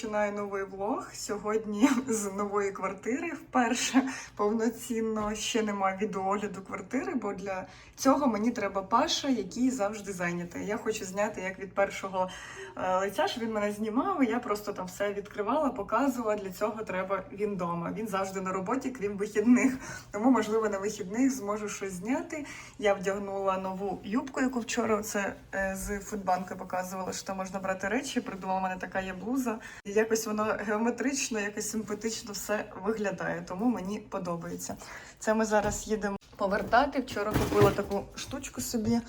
починаю новий влог. Сьогодні з нової квартири. Вперше повноцінно ще немає відеоогляду квартири, бо для цього мені треба Паша, який завжди зайнятий. Я хочу зняти як від першого е, лиця, щоб він мене знімав. і Я просто там все відкривала, показувала. Для цього треба він вдома. Він завжди на роботі, крім вихідних. Тому, можливо, на вихідних зможу щось зняти. Я вдягнула нову юбку, яку вчора це е, з фудбанку показувала, що можна брати речі. Придумала мене така є блуза. Якось воно геометрично, якось симпатично все виглядає. Тому мені подобається. Це ми зараз їдемо повертати. Вчора купила таку штучку собі.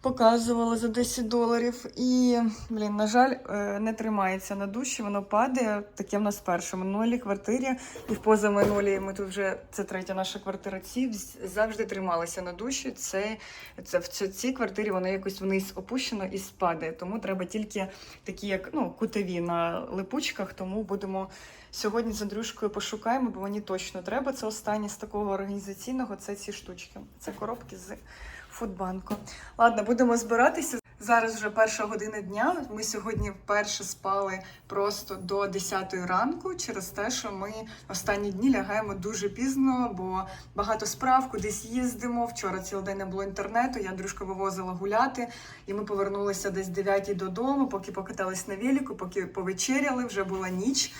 Показувала за 10 доларів. І, блін, на жаль, е, не тримається на душі, воно падає. Таке в нас вперше в минулій квартирі. І в позаминулій ми тут вже це третя наша квартира. Ці завжди трималися на душі. Це, це в цій квартирі воно якось вниз опущено і спадає. Тому треба тільки такі, як ну, кутові на липучках. Тому будемо сьогодні з Андрюшкою пошукаємо, бо мені точно треба. Це останнє з такого організаційного. Це ці штучки. Це коробки з фудбанку. Ладно, будемо збиратися. Зараз вже перша година дня. Ми сьогодні вперше спали просто до 10 ранку через те, що ми останні дні лягаємо дуже пізно, бо багато справ, кудись їздимо. Вчора цілий день не було інтернету. Я Андрюшка вивозила гуляти, і ми повернулися десь 9 додому, поки покатались на велику, поки повечеряли, вже була ніч.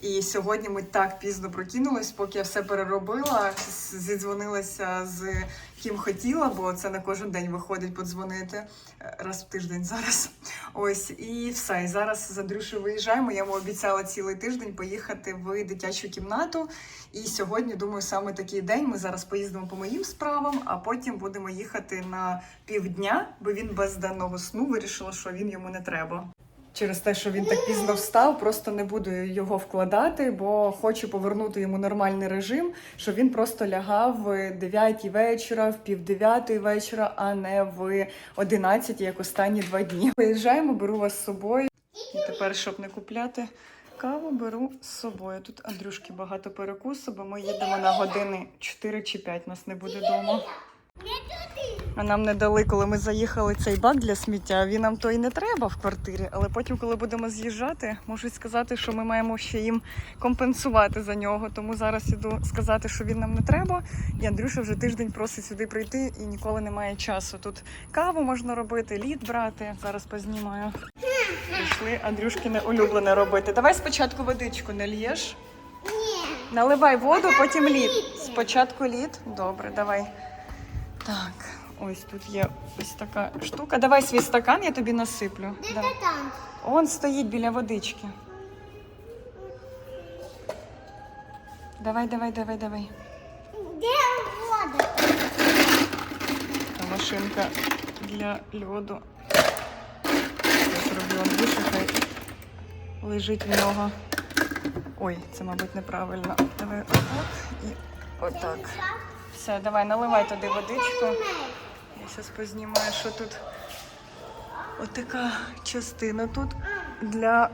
І сьогодні ми так пізно прокинулись, поки я все переробила, зідзвонилася з ким хотіла, бо це на кожен день виходить подзвонити е, раз в тиждень зараз. Ось і все. І зараз з Андрюшею виїжджаємо. Я йому обіцяла цілий тиждень поїхати в дитячу кімнату. І сьогодні, думаю, саме такий день. Ми зараз поїздимо по моїм справам, а потім будемо їхати на півдня, бо він без денного сну вирішила, що він йому не треба. Через те, що він так пізно встав, просто не буду його вкладати, бо хочу повернути йому нормальний режим, щоб він просто лягав в 9 вечора, в пів 9 вечора, а не в 11, як останні два дні. Виїжджаємо, беру вас з собою. І тепер, щоб не купляти каву, беру з собою. Тут Андрюшки багато перекусу, бо ми їдемо на години 4 чи 5, нас не буде вдома. А нам не дали, коли ми заїхали цей бак для сміття. Він нам то і не треба в квартирі. Але потім, коли будемо з'їжджати, можуть сказати, що ми маємо ще їм компенсувати за нього. Тому зараз іду сказати, що він нам не треба. І Андрюша вже тиждень просить сюди прийти і ніколи немає часу. Тут каву можна робити, лід брати. Зараз познімаю. Прийшли Андрюшкине улюблене робити. Давай спочатку водичку нальєш. Ні. Наливай воду, потім лід. Спочатку лід. Добре, давай. Так, ось тут є ось така штука. Давай свій стакан, я тобі насиплю. Де Давай. ти там? Он стоїть біля водички. Давай, давай, давай, давай. Де вода? Така машинка для льоду. Я зроблю Андрюша, хай лежить в нього. Ой, це, мабуть, неправильно. Давай отак і отак. Все, давай, наливай туди водичку. Я зараз познімаю, що тут отака частина тут для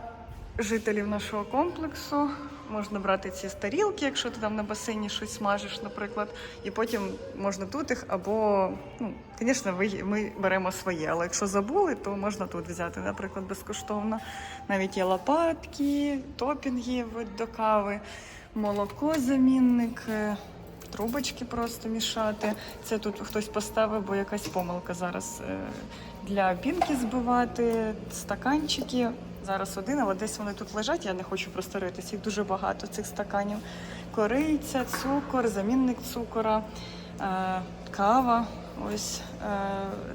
жителів нашого комплексу. Можна брати ці старілки, якщо ти там на басейні щось смажиш, наприклад, і потім можна тут їх, або, ну, звісно, ми беремо своє, але якщо забули, то можна тут взяти, наприклад, безкоштовно. Навіть є лопатки, топінги до кави, молоко замінник. Трубочки просто мішати. Це тут хтось поставив, бо якась помилка зараз е, для пінки збивати, стаканчики. Зараз один, але десь вони тут лежать. Я не хочу просто ритись. Їх дуже багато цих стаканів. Кориця, цукор, замінник цукора, е, кава. Ось е,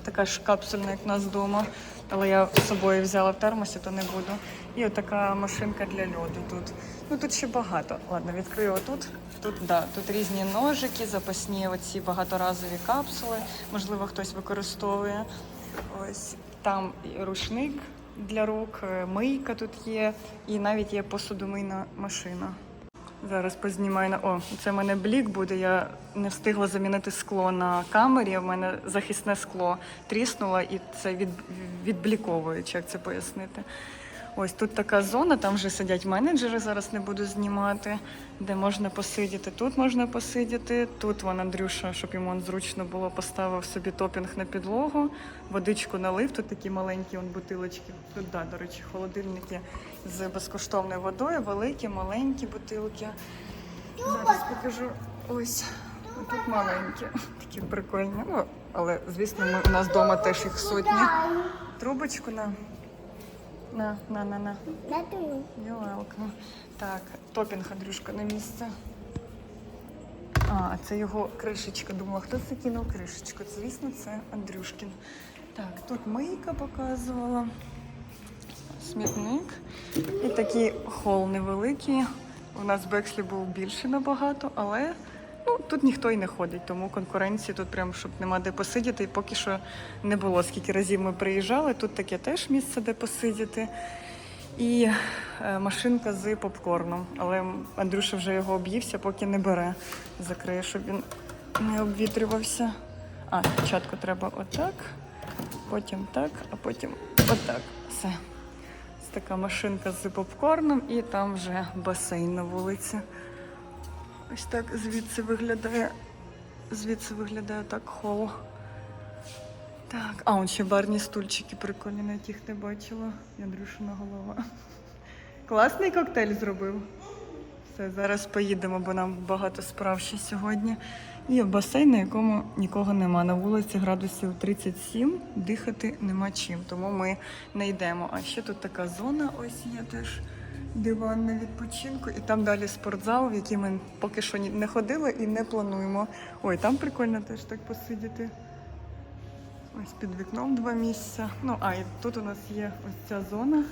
така ж капсульна, як у нас вдома. Але я з собою взяла в термосі, то не буду. І отака машинка для льоду тут. Ну тут ще багато. Ладно, відкрию отут. Тут да, тут різні ножики, запасні оці багаторазові капсули. Можливо, хтось використовує. Ось там рушник для рук, е, мийка тут є, і навіть є посудомийна машина. Зараз познімаю на. О, це в мене блік буде. Я не встигла замінити скло на камері. У мене захисне скло тріснуло і це від... відбліковуючи, як це пояснити. Ось тут така зона, там вже сидять менеджери, зараз не буду знімати, де можна посидіти. Тут можна посидіти. Тут вон Андрюша, щоб йому зручно було, поставив собі топінг на підлогу, водичку налив. Тут такі маленькі вон, бутилочки. Тут, да, до речі, холодильники з безкоштовною водою, великі, маленькі бутилки. Зараз покажу. Ось. Тут маленькі, такі прикольні. Ну, але, звісно, ми, у нас вдома теж їх сотні. Трубочку на. На, на, на, на. You're welcome. Так, топінг Андрюшка на місце. А, це його кришечка. Думала, хто це кинув кришечку? Це, звісно, це Андрюшкін. Так, тут мийка показувала. Смітник. І такий хол невеликий. У нас в Бекслі був більше набагато, але ну, тут ніхто й не ходить, тому конкуренції тут прям, щоб нема де посидіти, і поки що не було. Скільки разів ми приїжджали, тут таке теж місце, де посидіти. І е, машинка з попкорном. Але Андрюша вже його об'ївся, поки не бере. Закриє, щоб він не обвітрювався. А, спочатку треба отак, потім так, а потім отак. Все. Ось така машинка з попкорном, і там вже басейн на вулиці. Ось так звідси виглядає. Звідси виглядає так хол. Так, а он ще барні стульчики прикольні, навіть їх не бачила. Андрюшина голова. Класний коктейль зробив. Все, зараз поїдемо, бо нам багато справ ще сьогодні. І басейн, на якому нікого нема. На вулиці градусів 37, дихати нема чим, тому ми не йдемо. А ще тут така зона, ось є теж диван на відпочинку, і там далі спортзал, в який ми поки що не ходили і не плануємо. Ой, там прикольно теж так посидіти. Ось під вікном два місця. Ну, а і тут у нас є ось ця зона.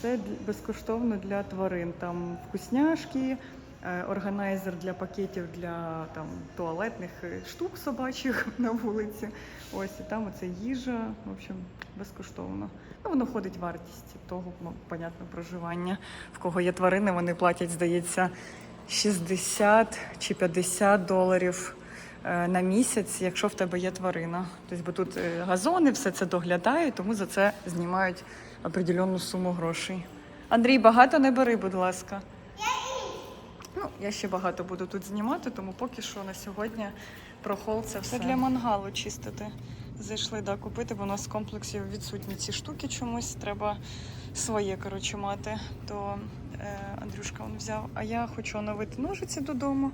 Це безкоштовно для тварин. Там вкусняшки, е, органайзер для пакетів для там, туалетних е, штук собачих на вулиці. Ось і там оце їжа. В общем, безкоштовно. Ну, воно входить в вартість того, ну, понятно, проживання. В кого є тварини, вони платять, здається, 60 чи 50 доларів е, на місяць, якщо в тебе є тварина. Тобто, бо тут е, газони, все це доглядають, тому за це знімають определенну суму грошей. Андрій, багато не бери, будь ласка. Ну, я ще багато буду тут знімати, тому поки що на сьогодні про хол це все. для мангалу чистити. Зайшли да, купити, бо у нас в комплексі відсутні ці штуки чомусь. Треба своє коротше мати. То е, Андрюшка він взяв. А я хочу оновити ножиці додому.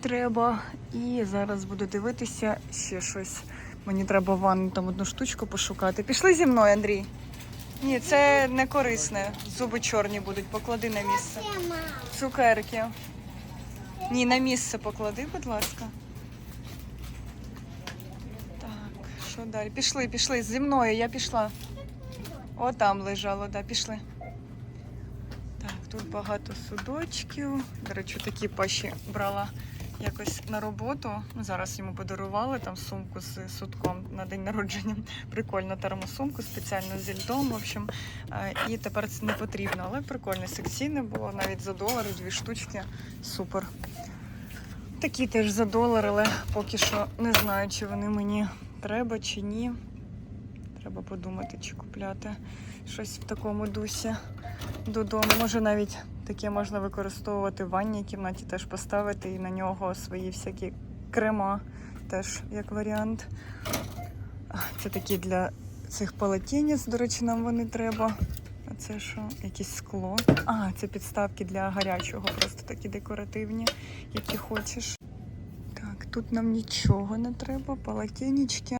Треба. І зараз буду дивитися ще щось. Мені треба в ванну там одну штучку пошукати. Пішли зі мною, Андрій. Ні, це не корисне. Зуби чорні будуть. Поклади на місце. Цукерки. Ні, на місце поклади, будь ласка. Так, що далі? Пішли, пішли. Зі мною я пішла. О, там лежало, да, пішли. Так, тут багато судочків. До речі, такі паші брала якось на роботу. Зараз йому подарували там сумку з судком на день народження. Прикольну термосумку, спеціально зі льдом. В общем, і тепер це не потрібно, але прикольне секційне було навіть за долар, дві штучки. Супер. Такі теж за долар, але поки що не знаю, чи вони мені треба чи ні. Треба подумати, чи купляти щось в такому дусі додому. Може навіть таке можна використовувати в ванній кімнаті, теж поставити і на нього свої всякі крема, теж як варіант. Це такі для цих полотенець, до речі, нам вони треба. А це що? Якесь скло. А, це підставки для гарячого, просто такі декоративні, які хочеш. Тут нам нічого не треба, полотенечки.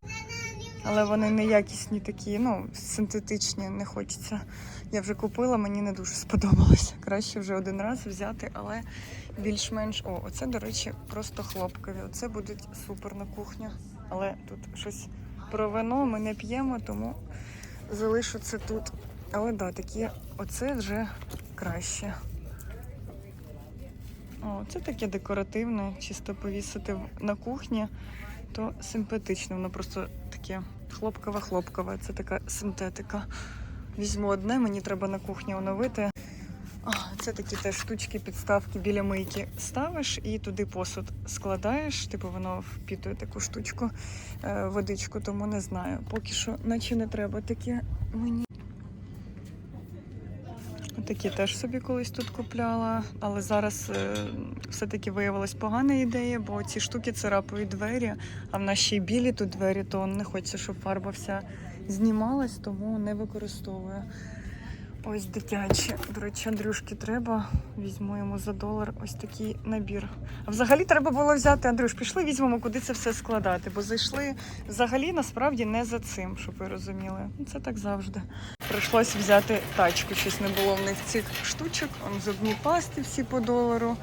Але вони неякісні такі, ну, синтетичні, не хочеться. Я вже купила, мені не дуже сподобалося. Краще вже один раз взяти, але більш-менш. О, оце, до речі, просто хлопкові. Оце будуть супер на кухню. Але тут щось про вино ми не п'ємо, тому залишу це тут. Але да, такі, оце вже краще. О, це таке декоративне, чисто повісити на кухні, то симпатично. Воно просто таке хлопкове-хлопкове. Це така синтетика. Візьму одне, мені треба на кухні оновити. А, це такі теж штучки, підставки біля мийки ставиш і туди посуд складаєш. Типу воно впітує таку штучку, е, водичку, тому не знаю. Поки що, наче не треба таке мені. Такі теж собі колись тут купляла, але зараз е, все-таки виявилась погана ідея, бо ці штуки царапають двері, а в нас ще й білі тут двері, то не хочеться, щоб фарба вся знімалась, тому не використовую. Ось дитячі. До речі, Андрюшки треба. Візьму йому за долар ось такий набір. А взагалі треба було взяти, Андрюш, пішли, візьмемо, куди це все складати, бо зайшли взагалі насправді не за цим, щоб ви розуміли. Це так завжди. Прийшлось взяти тачку, щось не було в них цих штучок. Он зубні пасти всі по долару.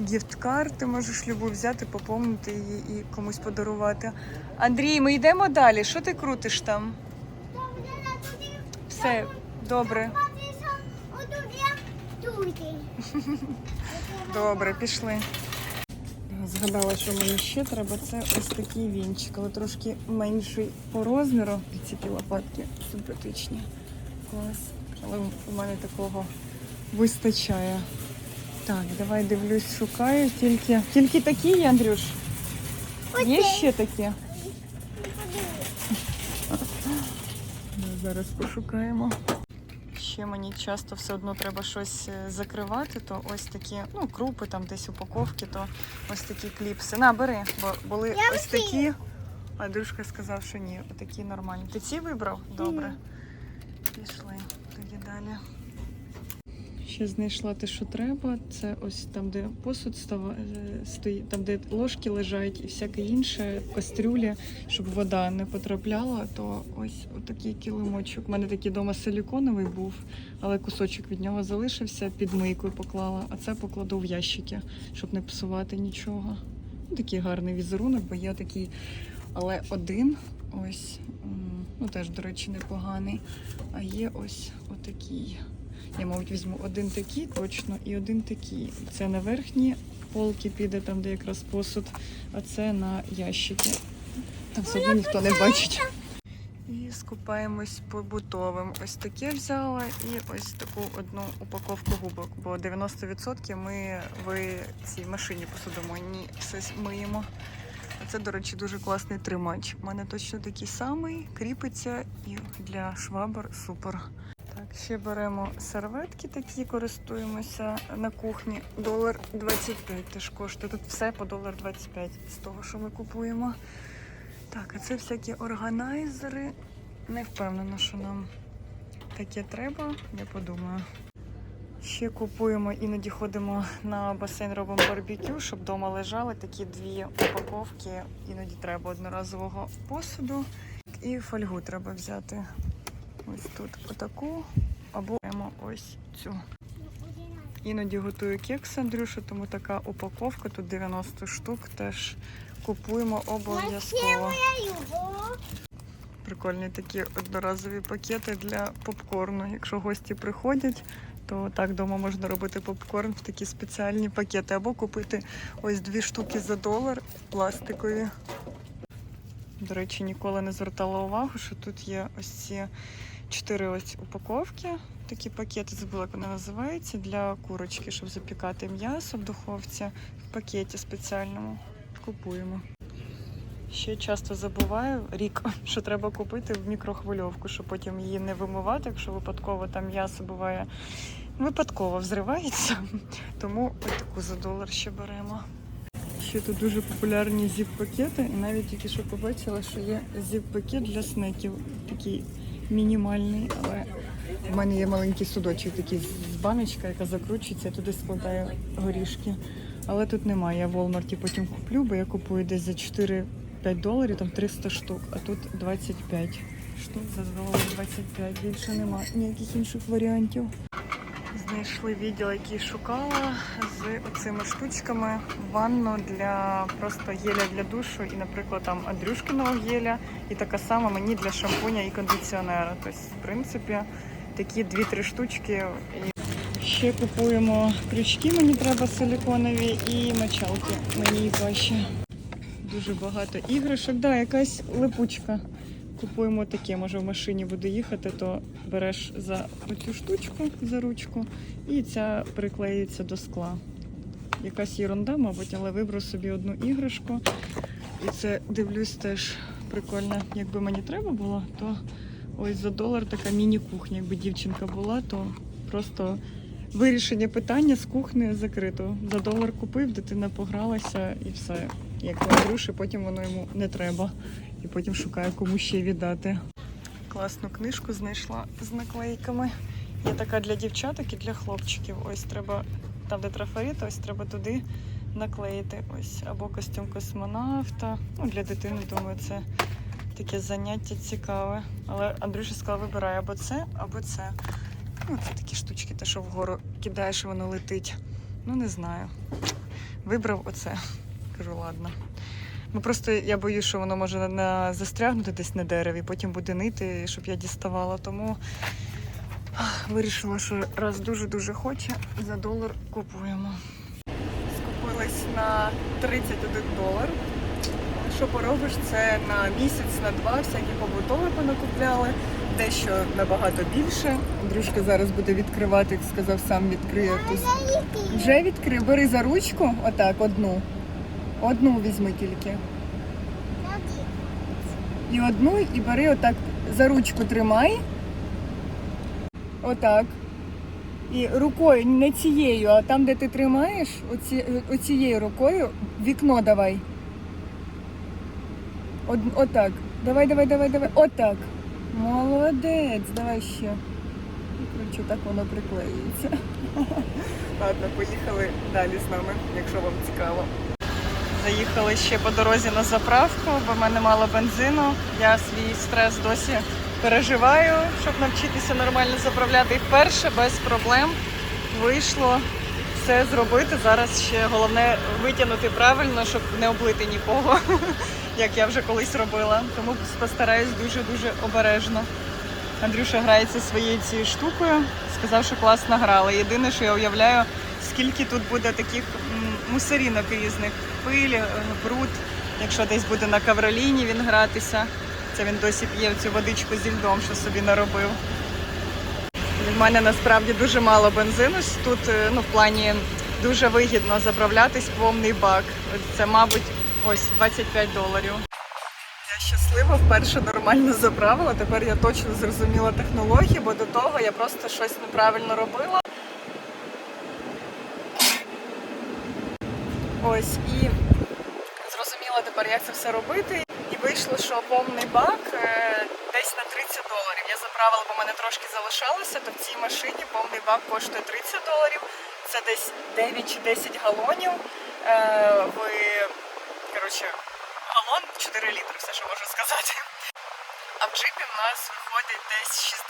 Гіфт-карти можеш любу взяти, поповнити її і комусь подарувати. Андрій, ми йдемо далі. Що ти крутиш там? Все, добре. Добре, пішли. Згадала, що мені ще треба. Це ось такий вінчик, але трошки менший по розміру. Ці лопатки симпатичні. Клас. Але у мене такого вистачає. Так, давай дивлюсь, шукаю. Тільки, тільки такі, є, Андрюш? Є ще такі? Ну, Зараз пошукаємо. Ще мені часто все одно треба щось е, закривати, то ось такі, ну, крупи, там десь упаковки, то ось такі кліпси. На, бери, бо були Я ось такі. А Дружка сказав, що ні, отакі нормальні. Ти ці вибрав? Добре. Пішли тоді далі. Ще знайшла те, що треба. Це ось там, де посуд е, стоїть, там, де ложки лежать і всяке інше, кастрюлі, щоб вода не потрапляла, то ось отакий килимочок. У мене такий вдома силіконовий був, але кусочок від нього залишився, під мийкою поклала, а це покладу в ящики, щоб не псувати нічого. Ну, Такий гарний візерунок, бо є такий, але один ось, ну теж, до речі, непоганий. А є ось отакий. Я, мабуть, візьму один такий точно і один такий. Це на верхні полки піде, там, де якраз посуд, а це на ящики. Там все одно ніхто не бачить. І скупаємось побутовим. Ось таке взяла і ось таку одну упаковку губок, бо 90% ми в цій машині посудомойній все миємо. Це, до речі, дуже класний тримач. У мене точно такий самий, кріпиться і для швабр супер. Так, ще беремо серветки такі, користуємося на кухні. Долар 25 теж коштує. Тут все по долар 25 з того, що ми купуємо. Так, а це всякі органайзери. Не впевнена, що нам таке треба. Я подумаю. Ще купуємо, іноді ходимо на басейн, робимо барбекю, щоб вдома лежали такі дві упаковки. Іноді треба одноразового посуду. І фольгу треба взяти. Ось тут отаку, або ось цю. Іноді готую кекс Андрюша, тому така упаковка, тут 90 штук, теж купуємо обов'язково. Прикольні такі одноразові пакети для попкорну. Якщо гості приходять, то так вдома можна робити попкорн в такі спеціальні пакети. Або купити ось дві штуки за долар пластикові. До речі, ніколи не звертала увагу, що тут є ось ці чотири ось упаковки. Такі пакети, забула, як вони називаються, для курочки, щоб запікати м'ясо в духовці в пакеті спеціальному. Купуємо. Ще часто забуваю рік, що треба купити в мікрохвильовку, щоб потім її не вимивати, якщо випадково там м'ясо буває випадково взривається. Тому таку за долар ще беремо. Ще тут дуже популярні зіп-пакети, і навіть тільки що побачила, що є зіп-пакет для снеків, такий мінімальний, але в мене є маленький судочок, такий з баночка, яка закручується, я туди складаю горішки. Але тут немає. Я в Walmart потім куплю, бо я купую десь за 4 5 доларів, там 300 штук, а тут 25 штук за долар 25. Більше нема ніяких інших варіантів. Знайшли відділ, який шукала з оцими штучками. Ванну для просто геля для душу і, наприклад, там Андрюшкиного геля, і така сама мені для шампуня і кондиціонера. Тобто, в принципі, такі 2-3 штучки. Ще купуємо крючки, мені треба силіконові, і мочалки мені і ваші. Дуже багато іграшок. Да, якась липучка. Купуємо таке, може в машині буду їхати, то береш за оцю штучку за ручку і ця приклеюється до скла. Якась ерунда, мабуть, але вибрав собі одну іграшку. І це дивлюсь теж прикольно. Якби мені треба було, то ось за долар така міні-кухня. Якби дівчинка була, то просто Вирішення питання з кухнею закрито. За долар купив, дитина погралася і все. Як у Андрюші, потім воно йому не треба. І потім шукає кому ще віддати. Класну книжку знайшла з наклейками. Є така для дівчаток і для хлопчиків. Ось треба там, де трафарет, ось треба туди наклеїти. Ось або костюм космонавта. Ну, для дитини, думаю, це таке заняття цікаве. Але Андрюша сказав, вибирай або це, або це. Ну, це такі штучки, те, що вгору кидаєш, і воно летить. Ну, не знаю. Вибрав оце. Кажу, ладно. Ну просто я боюсь, що воно може на застрягнути десь на дереві, потім буде нити, щоб я діставала. Тому вирішила, що раз дуже-дуже хоче, за долар купуємо. Скупились на 31 долар. Що поробиш, це на місяць, на два всякі побутові понакупляли, дещо набагато більше. Андрюшка зараз буде відкривати, як сказав, сам відкриє вже відкрив. Бери за ручку, отак, одну. Одну візьми тільки. І одну, і бери отак за ручку тримай. Отак. І рукою, не цією, а там, де ти тримаєш, оці, оцією рукою вікно давай. Од, отак. Давай, давай, давай, давай. Отак. Молодець, давай ще. І, Коротше, так воно приклеюється. Ладно, поїхали далі з нами, якщо вам цікаво. Заїхали ще по дорозі на заправку, бо в мене мало бензину. Я свій стрес досі переживаю, щоб навчитися нормально заправляти. І вперше без проблем вийшло все зробити. Зараз ще головне витягнути правильно, щоб не облити нікого, як я вже колись робила. Тому постараюсь дуже-дуже обережно. Андрюша грається своєю цією штукою. Сказав, що класно грала. Єдине, що я уявляю, скільки тут буде таких мусорінок різних, пиль, е, бруд. Якщо десь буде на кавроліні він гратися. Це він досі п'є цю водичку зі льдом, що собі наробив. В мене насправді дуже мало бензину. Тут е, ну, в плані дуже вигідно заправлятись повний бак. Це, мабуть, ось 25 доларів. Я щаслива, вперше нормально заправила. Тепер я точно зрозуміла технології, бо до того я просто щось неправильно робила. Ось і зрозуміла тепер, як це все робити. І вийшло, що повний бак е, десь на 30 доларів. Я заправила, бо в мене трошки залишалося, то в цій машині повний бак коштує 30 доларів. Це десь 9 чи 10 галонів. Е, в коротше, галон 4 літри, все, що можу сказати. А в джипі в нас виходить десь 65-70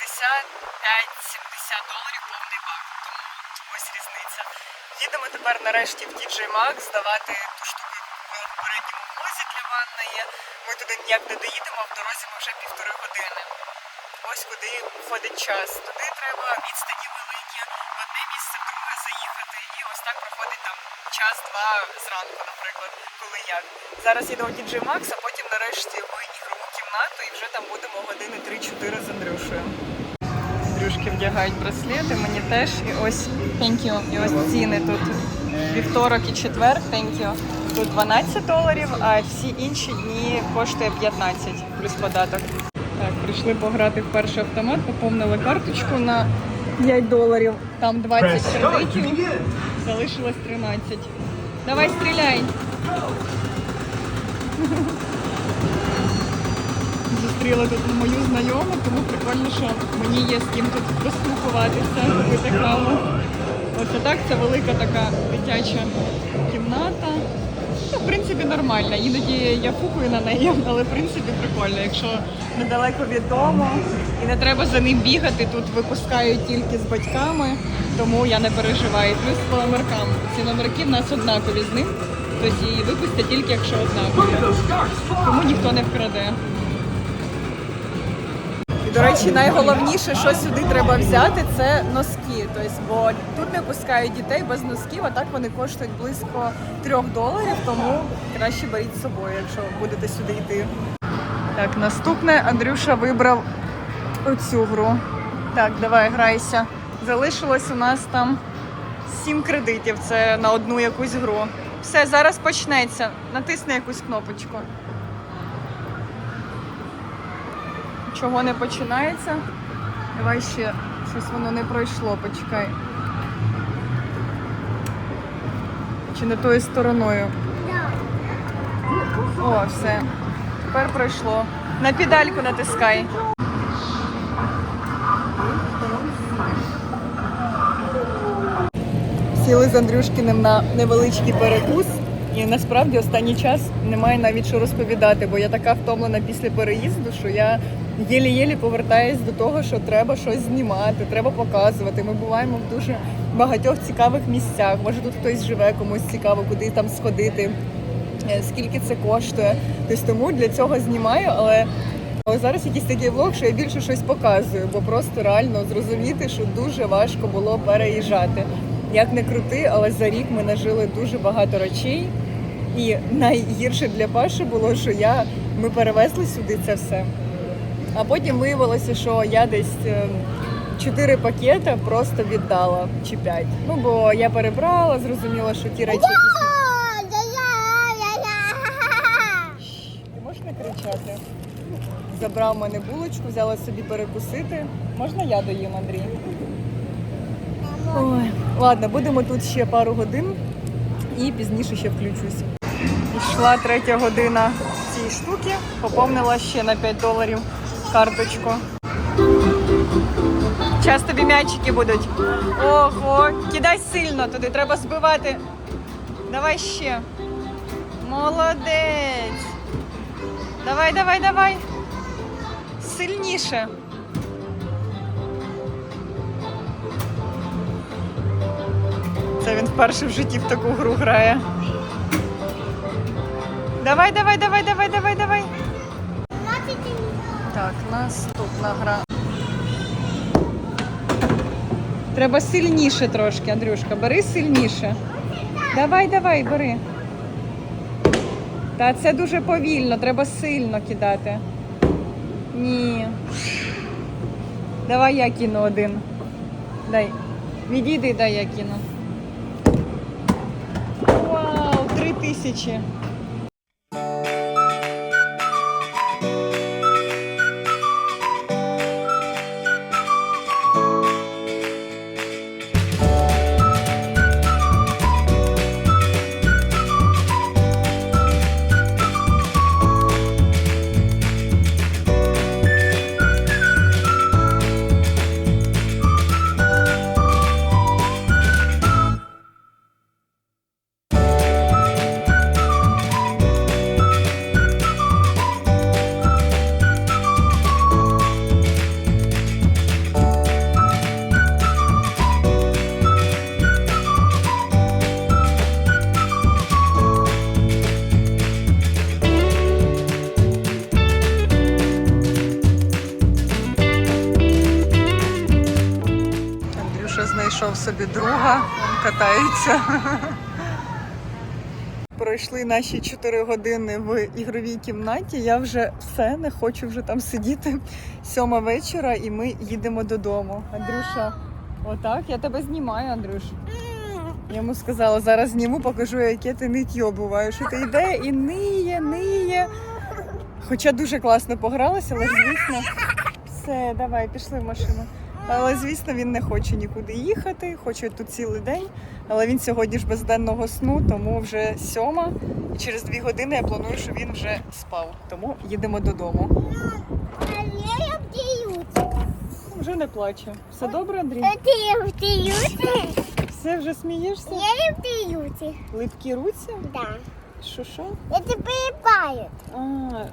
доларів повний бак. Тому ось різниця. Їдемо тепер нарешті в TJ Maxx здавати ту штуку, яку в попередньому влозі для ванної. Ми туди ніяк не доїдемо, а в дорозі ми вже півтори години. Ось куди входить час. Туди треба відстані великі, в одне місце, в друге заїхати. І ось так проходить там час-два зранку, наприклад, коли як. Зараз їдемо в DJ Max, а потім нарешті в ігрову кімнату і вже там будемо години 3-4 з Андрюшею. Андрюшки вдягають браслети, мені теж. І ось thank you. І ось ціни тут вівторок і четвер, thank you. Тут 12 доларів, а всі інші дні коштує 15 плюс податок. Так, прийшли пограти в перший автомат, поповнили карточку на 5 доларів. Там 20 кредитів, залишилось 13. Давай стріляй. Зустріла тут мою знайому, тому прикольно, що мені є з ким тут поспілкуватися, пити каву. Оце так, це велика така дитяча кімната. Ну, в принципі, нормальна. Іноді я фукаю на неї, але в принципі прикольно. Якщо недалеко від дому і не треба за ним бігати, тут випускають тільки з батьками, тому я не переживаю. Плюс по номеркам. Ці номерки в нас однакові з ним, її випустять тільки якщо однакові. Тому ніхто не вкраде. До речі, найголовніше, що сюди треба взяти, це носки. Тобто, бо тут не пускають дітей без носків, а так вони коштують близько 3 доларів, тому краще беріть з собою, якщо будете сюди йти. Так, наступне Андрюша вибрав оцю гру. Так, давай, грайся. Залишилось у нас там 7 кредитів. Це на одну якусь гру. Все, зараз почнеться. Натисни якусь кнопочку. Чого не починається? Давай ще щось воно не пройшло, почекай. Чи не тою стороною? О, все. Тепер пройшло. На педальку натискай. Сіли з Андрюшкіним на невеличкий перекус. І насправді останній час немає навіть що розповідати, бо я така втомлена після переїзду, що я єлі-єлі повертаюсь до того, що треба щось знімати, треба показувати. Ми буваємо в дуже багатьох цікавих місцях. Може тут хтось живе, комусь цікаво, куди там сходити, е, скільки це коштує. Тобто тому для цього знімаю, але але зараз якийсь такий влог, що я більше щось показую, бо просто реально зрозуміти, що дуже важко було переїжджати. Як не крути, але за рік ми нажили дуже багато речей. І найгірше для Паші було, що я ми перевезли сюди це все. А потім виявилося, що я десь е, чотири пакети просто віддала чи п'ять. Ну бо я перебрала, зрозуміла, що ті речі, Ти можеш не кричати? Забрав мене булочку, взяла собі перекусити. Можна я доїм, Андрій? Ой, ладно, будемо тут ще пару годин і пізніше ще включусь. Ішла третя година цієї штуки, поповнила ще на 5 доларів карточку. Час тобі м'ячики будуть. Ого, кидай сильно туди, треба збивати. Давай ще. Молодець. Давай, давай, давай. Сильніше. Це він вперше в житті в таку гру грає. Давай, давай, давай, давай, давай, давай. Так, наступна гра. Треба сильніше трошки, Андрюшка. Бери сильніше. Давай, давай, бери. Та це дуже повільно, треба сильно кидати. Ні. Давай я кину один. Дай. Відійди, дай я кину. Вау, три тисячі. Собі друга, катається. Пройшли наші 4 години в ігровій кімнаті. Я вже все не хочу вже там сидіти. Сьома вечора, і ми їдемо додому. Андрюша, отак, я тебе знімаю, Андрюш. Я йому сказала, зараз зніму, покажу, яке ти ниття буває. Що ти йде і ниє, ниє. Хоча дуже класно погралася, але звісно, все, давай, пішли в машину. Але звісно, він не хоче нікуди їхати, хоче тут цілий день. Але він сьогодні ж без денного сну, тому вже сьома. І через дві години я планую, що він вже спав. Тому їдемо додому. Вже не плаче. Все добре, Андрій? Все вже смієшся? Я втіюся. Липкі руці? Да. Що що? Я тебе. А,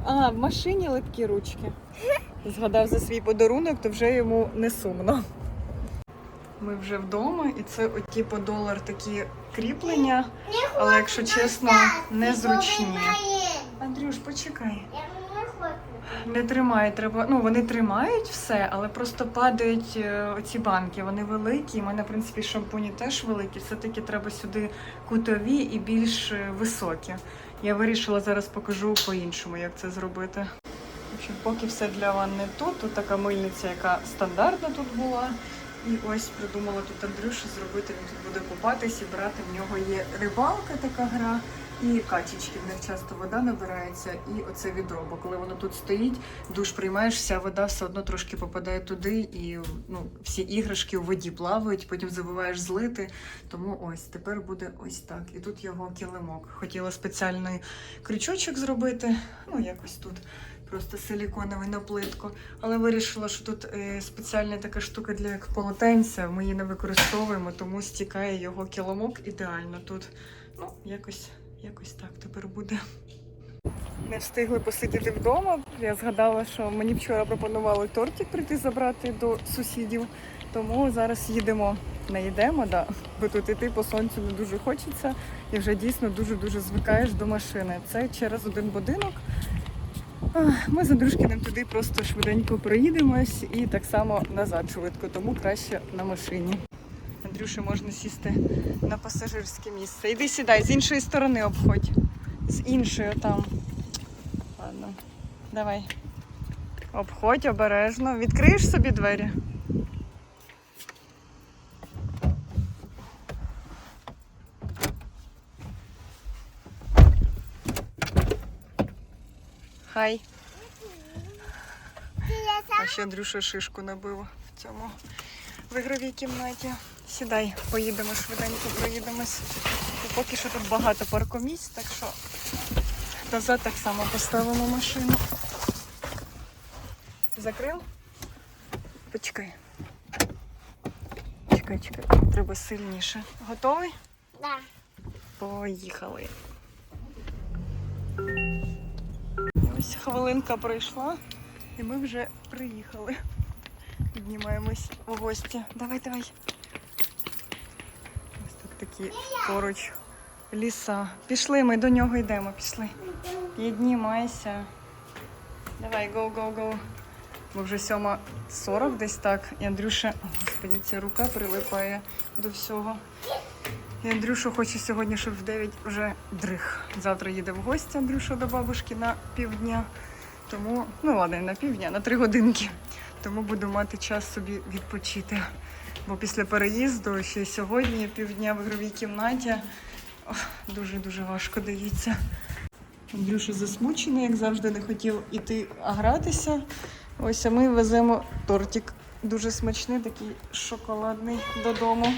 а, в машині липкі ручки. Згадав за свій подарунок, то вже йому не сумно. Ми вже вдома, і це оті по долар такі кріплення, але якщо чесно, незручні. Андрюш, почекай. Не. Тримає, треба. Ну вони тримають все, але просто падають е, оці банки. Вони великі. У мене, в принципі, шампуні теж великі. Все-таки треба сюди кутові і більш е, високі. Я вирішила зараз покажу по-іншому, як це зробити. Общем, поки все для ванни тут. Тут така мильниця, яка стандартна тут була. І ось придумала тут Андрюша зробити. Він тут буде купатись і брати. В нього є рибалка, така гра. І качечки, в них часто вода набирається, і оце відро. Бо коли воно тут стоїть, душ приймаєш, вся вода все одно трошки попадає туди, і ну, всі іграшки у воді плавають, потім забуваєш злити. Тому ось тепер буде ось так. І тут його килимок. Хотіла спеціальний крючочок зробити, ну якось тут. Просто силіконовий на плитку. Але вирішила, що тут е, спеціальна така штука для як полотенця. Ми її не використовуємо, тому стікає його килимок ідеально тут. Ну, якось, якось так тепер буде. Не встигли посидіти вдома. Я згадала, що мені вчора пропонували тортик прийти забрати до сусідів. Тому зараз їдемо. Не йдемо, да. бо тут іти по сонцю не дуже хочеться і вже дійсно дуже-дуже звикаєш до машини. Це через один будинок. Ми за Андрюшкиним туди просто швиденько проїдемось і так само назад швидко, тому краще на машині. Андрюше можна сісти на пасажирське місце. Іди сідай, з іншої сторони обходь. З іншої там. Ладно, давай. Обходь обережно. Відкриєш собі двері? Хай. А ще Андрюша шишку набив в цьому в ігровій кімнаті. Сідай, поїдемо швиденько, проїдемось. Поки що тут багато паркомісць, так що назад так само поставимо машину. Закрив? Почекай. Чекай, чекай, треба сильніше. Готовий? Да. Поїхали. Ось хвилинка пройшла, і ми вже приїхали. Піднімаємось у гості. Давай, давай. Ось тут такі поруч ліса. Пішли, ми до нього йдемо, пішли. Піднімайся. Давай, go. Бо вже 7.40 десь так. І Андрюша, О, господи, ця рука прилипає до всього. І Андрюша хоче сьогодні, щоб в 9 вже дрих. Завтра їде в гості Андрюша до бабушки на півдня. Тому, ну ладно, не на півдня, на три годинки. Тому буду мати час собі відпочити. Бо після переїзду ще сьогодні півдня в ігровій кімнаті. Дуже-дуже важко дається. Андрюша засмучений, як завжди, не хотів іти гратися. Ось а ми веземо тортик. Дуже смачний, такий шоколадний додому.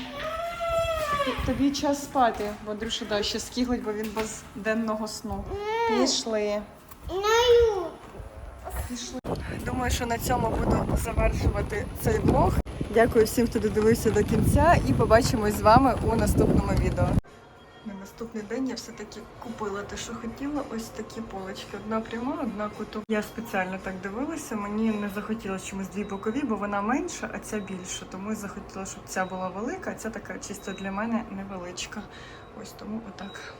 Тобі час спати, бо Андрюша да, ще скіглить, бо він без денного сну. Пішли. Пішли. Думаю, що на цьому буду завершувати цей влог. Дякую всім, хто додивився до кінця, і побачимось з вами у наступному відео. На наступний день я все-таки купила те, що хотіла. Ось такі полочки. Одна пряма, одна кутова. Я спеціально так дивилася. Мені не захотілося чомусь дві бокові, бо вона менша, а ця більша. Тому я захотіла, щоб ця була велика, а ця така чисто для мене невеличка. Ось тому отак.